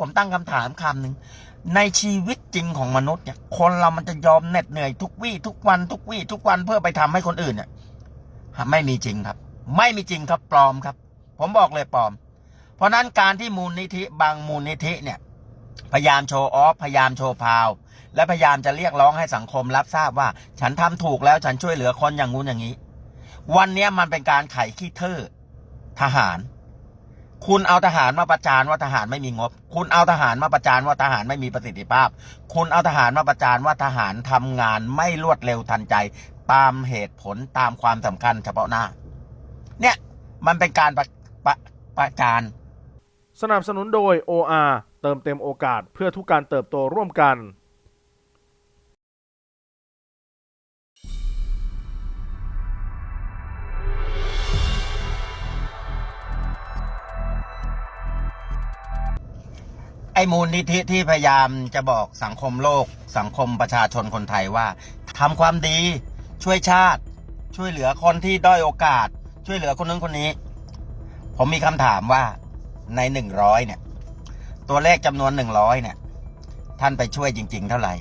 ผมตั้งคำถามคำหนึ่งในชีวิตจริงของมนุษย์เนี่ย คนเรามันจะยอมเหน็ดเหนื่อยทุกวี่ทุกวันทุกวี่ทุกวันเพื่อไปทำให้คนอื่นเนี่ยไม่มีจริงครับ ไม่มีจริงครับปลอมครับ ผมบอกเลยปลอม เพราะฉะนั้นการที่มูลนิธิบางมูลนิธิเนี่ย พยายามโชว์ออฟพยายามโชว์พาวและพยายามจะเรียกร้องให้สังคมรับทราบว่า ฉันทำถูกแล้วฉันช่วยเหลือคนอย่างงู้นอย่างนี้ วันนี้มันเป็นการไขขี้เทอทหาร คุณเอาทหารมาประจานว่าทหารไม่มีงบ คุณเอาทหารมาประจานว่าทหารไม่มีประสิทธิภาพ คุณเอาทหารมาประจานว่าทหารทำงานไม่รวดเร็วทันใจ ตามเหตุผลตามความสำคัญเฉพาะหน้า เนี่ยมันเป็นการประประประจานสนับสนุนโดย OR เติมเต็มโอกาสเพื่อทุกการเติบโตร่วมกัน อ้มูลนิธิที่พยายามจะบอกสังคมโลก สังคมประชาชนคนไทยว่าทำความดีช่วยชาติ ช่วยเหลือคนที่ด้อยโอกาส ช่วยเหลือคนนั้นคนนี้ ผมมีคำถามว่าในหนึ่งร้อยเนี่ย ตัวเลขจำนวนหนึ่งร้อยเนี่ย ท่านไปช่วยจริง ๆ เท่าไหร่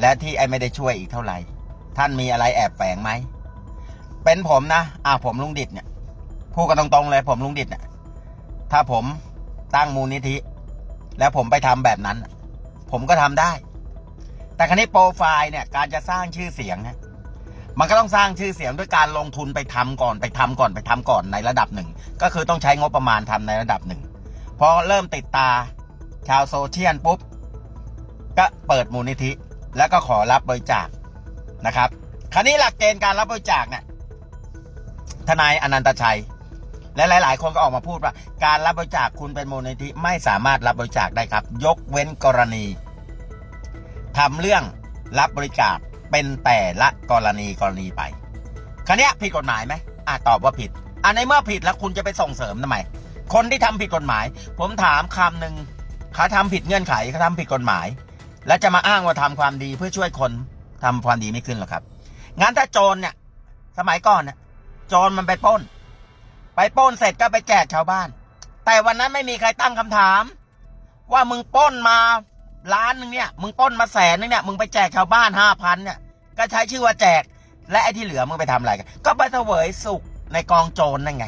และที่ไอ้ไม่ได้ช่วยอีกเท่าไหร่ ท่านมีอะไรแอบแฝงไหมเป็นผมนะอ่าผมลุงดิดเนี่ยพูดกันตรงๆเลยผมลุงดิดเนี่ยถ้าผมตั้งมูลนิธิ แล้วผมไปทำแบบนั้น ผมก็ทำได้ แต่ครั้นี้โปรไฟล์เนี่ย การจะสร้างชื่อเสียงนี่ยมันก็ต้องสร้างชื่อเสียงด้วยการลงทุนไปทำก่อนไปทำก่อนไปทำก่อนในระดับหนึ่ง ก็คือต้องใช้งบประมาณทำในระดับหนึ่งพอเริ่มติดตาชาวโซเชียลปุ๊บ ก็เปิดมูลนิธิ แล้วก็ขอรับบริจาคนะครับ คราวนี้หลักเกณฑ์การรับบริจาคเนี่ยทนายอนันตชัย และหลาย ๆ คนก็ออกมาพูดว่า การรับบริจาคคุณเป็นมูลนิธิไม่สามารถรับบริจาคได้ครับ ยกเว้นกรณีทำเรื่องรับบริจาคเป็นแต่ละกรณีกรณีไปคันนี้ผิดกฎหมายไหมอะตอบว่าผิดอะในเมื่อผิดแล้วคุณจะไปส่งเสริมทำไม คนที่ทำผิดกฎหมาย ผมถามคำหนึ่งเขาทำผิดเงื่อนไขเขาทำผิดกฎหมาย แล้วจะมาอ้างว่าทำความดีเพื่อช่วยคนทำความดีไม่ขึ้นหรอกครับงั้นถ้าโจรเนี่ย สมัยก่อนเนี่ยโจรมันไปป้น ไปป้นเสร็จก็ไปแจกชาวบ้าน แต่วันนั้นไม่มีใครตั้งคำถาม ว่ามึงป้นมาล้านหนึ่งเนี่ยมึงป้นมาแสนนึงเนี่ยมึงไปแจกชาวบ้านห้าพันเนี่ยก็ใช้ชื่อว่าแจกและไอ้ที่เหลือมึงไปทำอะไรกันก็ไปเสวยสุขในกองโจรนั่นไง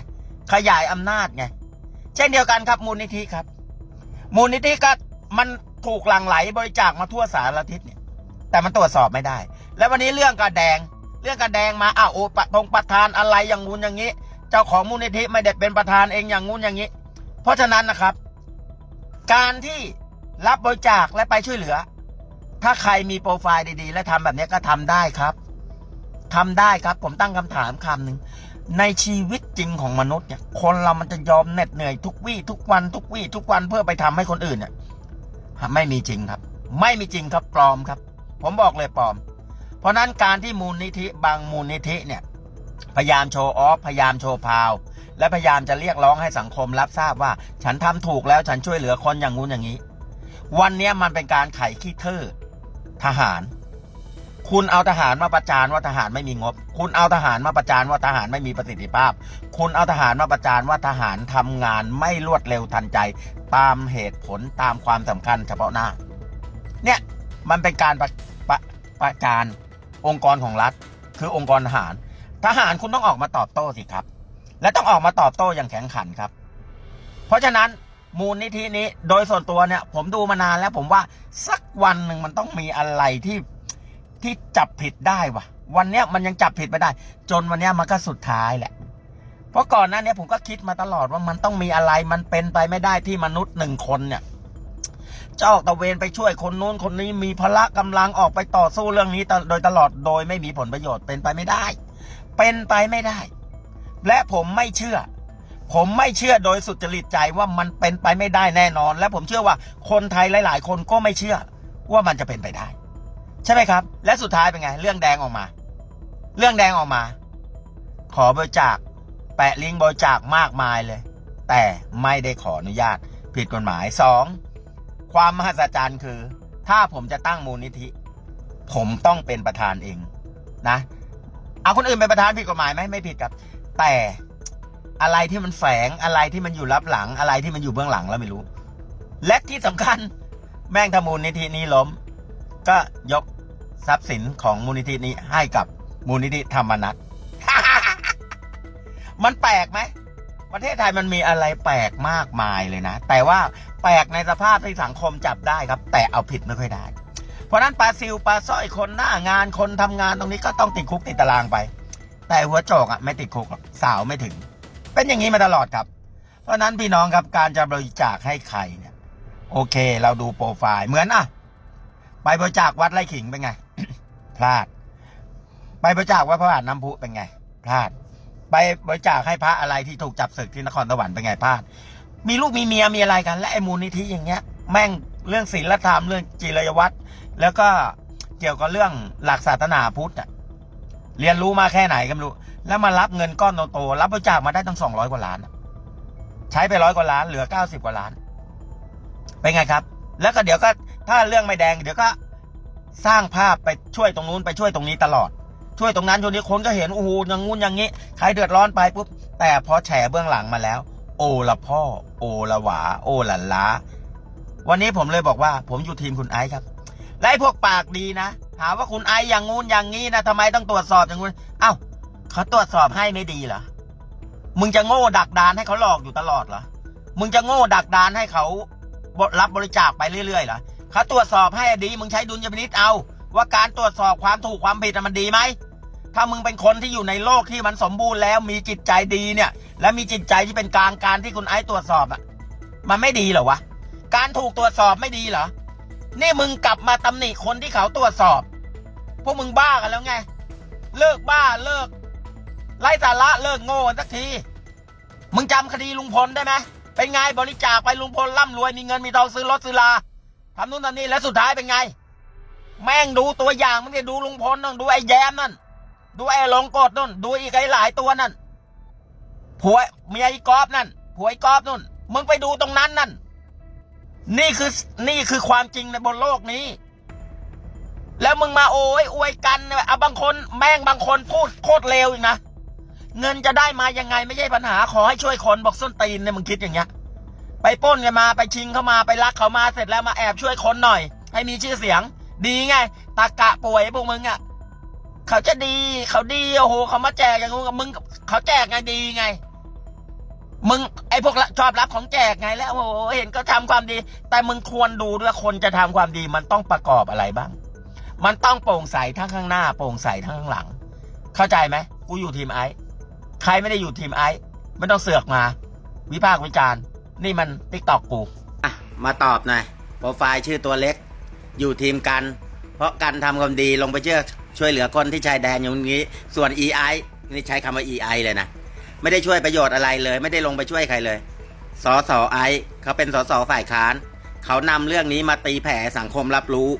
ขยายอำนาจไง เช่นเดียวกันครับมูลนิธิครับ มูลนิธิก็มันถูกหลั่งไหลบริจาคมาทั่วสารทิศเนี่ย แต่มันตรวจสอบไม่ได้ แล้ววันนี้เรื่องกระแดง เรื่องกระแดงมาอ้าวโอ้ปะทงประธานอะไรอย่างงู้นอย่างนี้ เจ้าของมูลนิธิไม่ได้เป็นประธานเองอย่างงู้นอย่างนี้ เพราะฉะนั้นนะครับ การที่รับบริจาคและไปช่วยเหลือ ถ้าใครมีโปรไฟล์ดีๆ และทำแบบนี้ก็ทำได้ครับทำได้ครับผมตั้งคำถามคำหนึ่งในชีวิตจริงของมนุษย์เนี่ย คนเรามันจะยอมเหน็ดเหนื่อยทุกวี่ทุกวันทุกวี่ทุกวันเพื่อไปทำให้คนอื่นเนี่ยไม่มีจริงครับ ไม่มีจริงครับปลอมครับ ผมบอกเลยปลอม เพราะนั้นการที่มูลนิธิบางมูลนิธิเนี่ย พยายามโชว์ออฟพยายามโชว์พาว และพยายามจะเรียกร้องให้สังคมรับทราบว่า ฉันทำถูกแล้วฉันช่วยเหลือคนอย่างงู้นอย่างนี้ วันนี้มันเป็นการไขขี้เทอทหาร คุณเอาทหารมาประจานว่าทหารไม่มีงบ คุณเอาทหารมาประจานว่าทหารไม่มีประสิทธิภาพ คุณเอาทหารมาประจานว่าทหารทำงานไม่รวดเร็วทันใจ ตามเหตุผลตามความสำคัญเฉพาะหน้า เนี่ยมันเป็นการประประประจานองค์กรของรัฐ คือองค์กรทหาร ทหารคุณต้องออกมาตอบโต้สิครับ และต้องออกมาตอบโต้อย่างแข็งขันครับ เพราะฉะนั้นมูลนิธินี้โดยส่วนตัวเนี่ย ผมดูมานานแล้วผมว่าสักวันหนึ่งมันต้องมีอะไรที่ที่จับผิดได้วะวันเนี้ยมันยังจับผิดไม่ได้ จนวันเนี้ยมันก็สุดท้ายแหละ เพราะก่อนหน้านี้ผมก็คิดมาตลอดว่ามันต้องมีอะไรมันเป็นไปไม่ได้ที่มนุษย์หนึ่งคนเนี่ยจะออกตะเวนไปช่วยคนนู้นคนนี้มีพละกำลังออกไปต่อสู้เรื่องนี้โดยตลอดโดยไม่มีผลประโยชน์เป็นไปไม่ได้ เป็นไปไม่ได้ และผมไม่เชื่อ ผมไม่เชื่อโดยสุจริตใจว่ามันเป็นไปไม่ได้แน่นอน และผมเชื่อว่าคนไทยหลาย ๆ คนก็ไม่เชื่อว่ามันจะเป็นไปได้ ใช่ไหมครับ และสุดท้ายเป็นไง เรื่องแดงออกมา เรื่องแดงออกมา ขอบริจาคแปะลิงก์บริจาคมากมายเลย แต่ไม่ได้ขออนุญาต ผิดกฎหมายสองความมหัศจรรย์คือ ถ้าผมจะตั้งมูลนิธิ ผมต้องเป็นประธานเองนะ เอาคนอื่นเป็นประธานผิดกฎหมายไหมไม่ผิดครับ แต่อะไรที่มันแฝงอะไรที่มันอยู่ลับหลัง อะไรที่มันอยู่เบื้องหลังแล้วไม่รู้ และที่สำคัญแม่งถ้ามูลนิธินี้ล้ม ก็ยกทรัพย์สินของมูลนิธินี้ให้กับมูลนิธิธรรมนัตมันแปลกไหมประเทศไทยมันมีอะไรแปลกมากมายเลยนะ แต่ว่าแปลกในสภาพที่สังคมจับได้ครับ แต่เอาผิดไม่ค่อยได้ เพราะนั้นปลาซิลปลาสร้อยคนหน้างานคนทำงานตรงนี้ก็ต้องติดคุกติดตารางไป แต่หัวโจกอะไม่ติดคุกหรอกสาวไม่ถึง เป็นอย่างนี้มาตลอดครับ เพราะฉะนั้นพี่น้องครับการจะบริจาคให้ใครเนี่ย โอเค เราดูโปรไฟล์เหมือนอะไปบริจาควัดไร่ขิงเป็นไง พลาด ไปบริจาควัดพระบาทน้ำพุเป็นไง พลาด ไปบริจาคให้พระอะไรที่ถูกจับศึกที่นครสวรรค์เป็นไงพลาด มีลูกมีเมียมีอะไรกัน และไอ้มูลนิธิอย่างเงี้ย แม่ง เรื่องศีลธรรมเรื่องจิรยวัตรแล้วก็เกี่ยวกับเรื่องหลักศาสนาพุทธอะเรียนรู้มาแค่ไหนก็ไม่รู้ แล้วมารับเงินก้อนโตๆรับบริจาคมาได้ตั้งสองร้อยกว่าล้านใช้ไปร้อยกว่าล้านเหลือเก้าสิบกว่าล้านเป็นไงครับ แล้วก็เดี๋ยวก็ถ้าเรื่องไม่แดง เดี๋ยวก็สร้างภาพไปช่วยตรงนู้นไปช่วยตรงนี้ตลอด ช่วยตรงนั้นช่วงนี้คนก็เห็นโอ้โหอย่างงู้นอย่างนี้ใครเดือดร้อนไปปุ๊บแต่พอแฉเบื้องหลังมาแล้ว โอละพ่อ โอละหวา โอละล้า วันนี้ผมเลยบอกว่า ผมอยู่ทีมคุณไอซ์ครับและไอ้พวกปากดีนะหาว่าคุณไอซ์อย่างงู้นอย่างนี้นะทำไมต้องตรวจสอบอย่างงู้นเอ้าเขาตรวจสอบให้ไม่ดีเหรอมึงจะโง่ดักดานให้เขาหลอกอยู่ตลอดเหรอมึงจะโง่ดักดานให้เขารับบริจาคไปเรื่อยๆเหรอเขาตรวจสอบให้ดีมึงใช้ดุลยพินิษเอา ว่าการตรวจสอบความถูกความผิดมันดีไหมถ้ามึงเป็นคนที่อยู่ในโลกที่มันสมบูรณ์แล้วมีจิตใจดีเนี่ย และมีจิตใจที่เป็นกลางการที่คุณไอซ์ตรวจสอบอะ มันไม่ดีเหรอวะ การถูกตรวจสอบไม่ดีเหรอ นี่มึงกลับมาตำหนิคนที่เขาตรวจสอบ พวกมึงบ้ากันแล้วไง เลิกบ้าเลิกไร้สาระเลิกโง่กันสักที มึงจำคดีลุงพลได้ไหมเป็นไงบริจาคไปลุงพลร่ำรวยมีเงินมีทองซื้อรถซื้อลาทำนู่นทำนี่แล้วสุดท้ายเป็นไง แม่งดูตัวอย่างมึงจะดูลุงพลนั่นดูไอ้แย้มนั่นดูไอ้ลงกดนู่นดูอีกไอ้หลายตัวนั่นผัวเมียไอ้กอบนั่นผัวไอ้กอบนู่นมึงไปดูตรงนั้นนั่น นี่คือนี่คือความจริงในบนโลกนี้ แล้วมึงมาโอ้ยอวยกันเอาบางคนแม่งบางคนพูดโคตรเลวอีกนะ เงินจะได้มายังไงไม่ใช่ปัญหาขอให้ช่วยคนบอกส้นตีนเนี่ยมึงคิดอย่างเงี้ย ไปป้นกันมาไปชิงเข้ามาไปลักเขามาเสร็จแล้วมาแอบช่วยคนหน่อย ให้มีชื่อเสียง ดีไงตากะป่วยพวกมึงอะ่ะ เขาจะดีเขาดีโอ้โหเขามาแจกอย่างงู้นกับมึงเขาแจกไงดีไง มึงไอ้พวกชอบรับของแจกไงแล้วโอ้โหเห็นก็ทำความดี แต่มึงควรดูด้วยคนจะทำความดีมันต้องประกอบอะไรบ้าง มันต้องโปร่งใสทั้งข้างหน้า โปร่งใสทั้งข้างหลัง เข้าใจไหมกูอยู่ทีมไอซ์ใครไม่ได้อยู่ทีมไอซ์ไม่ต้องเสือกมา วิพากษ์วิจารณ์นี่มันติ๊กตอกกูอะมาตอบหน่อยโปรไฟล์ชื่อตัวเล็ก อยู่ทีมกัน เพราะกันทำความดีลงไปเชื่อช่วยเหลือคนที่ชายแดนอย่างนี้ ส่วน EI นี่ใช้คำว่า EI เลยนะ ไม่ได้ช่วยประโยชน์อะไรเลย ไม่ได้ลงไปช่วยใครเลยสอสอไอเขาเป็นสอสอฝ่ายค้าน เขานำเรื่องนี้มาตีแผ่สังคมรับรู้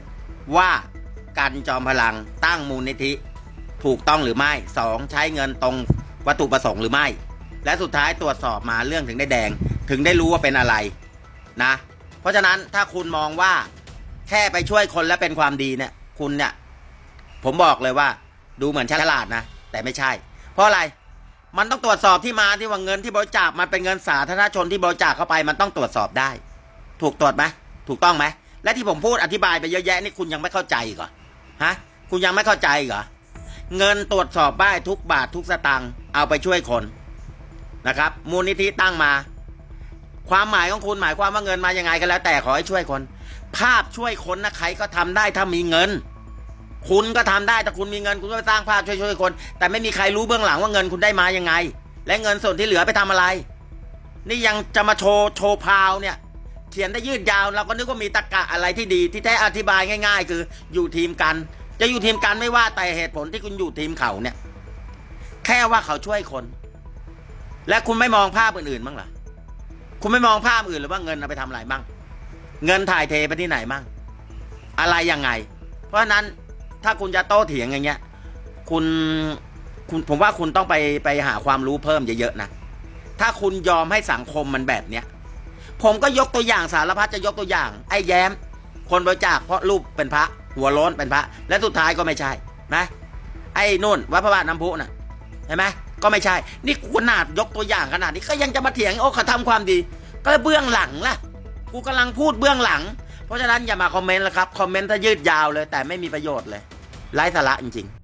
ว่ากันจอมพลังตั้งมูลนิธิ ถูกต้องหรือไม่สองใช้เงินตรงวัตถุประสงค์หรือไม่ และสุดท้ายตรวจสอบมาเรื่องถึงได้แดง ถึงได้รู้ว่าเป็นอะไรนะ เพราะฉะนั้นถ้าคุณมองว่าแค่ไปช่วยคนแล้วเป็นความดีเนี่ย คุณเนี่ย ผมบอกเลยว่า ดูเหมือนฉลาดนะ แต่ไม่ใช่ เพราะอะไร มันต้องตรวจสอบที่มาที่ว่าเงินที่บริจาคมันเป็นเงินสาธารณชนที่บริจาคเข้าไป มันต้องตรวจสอบได้ ถูกตรวจไหมถูกต้องไหมและที่ผมพูดอธิบายไปเยอะแยะนี่คุณยังไม่เข้าใจอีกเหรอฮะ คุณยังไม่เข้าใจอีกเหรอเงินตรวจสอบได้ทุกบาททุกสตางค์เอาไปช่วยคนนะครับ มูลนิธิตั้งมา ความหมายของคุณหมายความว่าเงินมายังไงก็แล้วแต่ขอให้ช่วยคน ภาพช่วยคนนะใครก็ทำได้ถ้ามีเงิน คุณก็ทำได้ถ้าคุณมีเงินคุณก็ไปสร้างภาพช่วยช่วยคน แต่ไม่มีใครรู้เบื้องหลังว่าเงินคุณได้มายังไง และเงินส่วนที่เหลือไปทำอะไร นี่ยังจะมาโชว์โชว์พาวเนี่ย เขียนได้ยืดยาวเราก็นึกว่ามีตรกกะอะไรที่ดี ที่แท้อธิบายง่าย ๆ คืออยู่ทีมกัน จะอยู่ทีมกันไม่ว่าแต่เหตุผลที่คุณอยู่ทีมเขาเนี่ย แค่ว่าเขาช่วยคน และคุณไม่มองภาพอื่นๆบ้างหรอคุณไม่มองภาพอื่นหรือว่าเงินเอาไปทำอะไรบ้างเงินถ่ายเทไปที่ไหนมั่งอะไรยังไง เพราะฉะนั้น ถ้าคุณจะโต้เถียงอย่างเงี้ย คุณคุณผมว่าคุณต้องไปไปหาความรู้เพิ่มเยอะๆนะ ถ้าคุณยอมให้สังคมมันแบบเนี้ย ผมก็ยกตัวอย่างสารพัดจะยกตัวอย่าง ไอ้แย้ม คนบริจาคเพราะรูปเป็นพระ หัวโล้นเป็นพระ และสุดท้ายก็ไม่ใช่นะไอ้นุ่นวัดพระบาทน้ำพุน่ะเห็นไหมก็ไม่ใช่ นี่ขนาดยกตัวอย่างขนาดนี้ก็ยังจะมาเถียงโอ้เขาทำความดี ก็เบื้องหลังล่ะ กูกำลังพูดเบื้องหลัง เพราะฉะนั้นอย่ามาคอมเมนต์แล้วครับ คอมเมนต์ถ้ายืดยาวเลย แต่ไม่มีประโยชน์เลยไร้สาระจริงๆ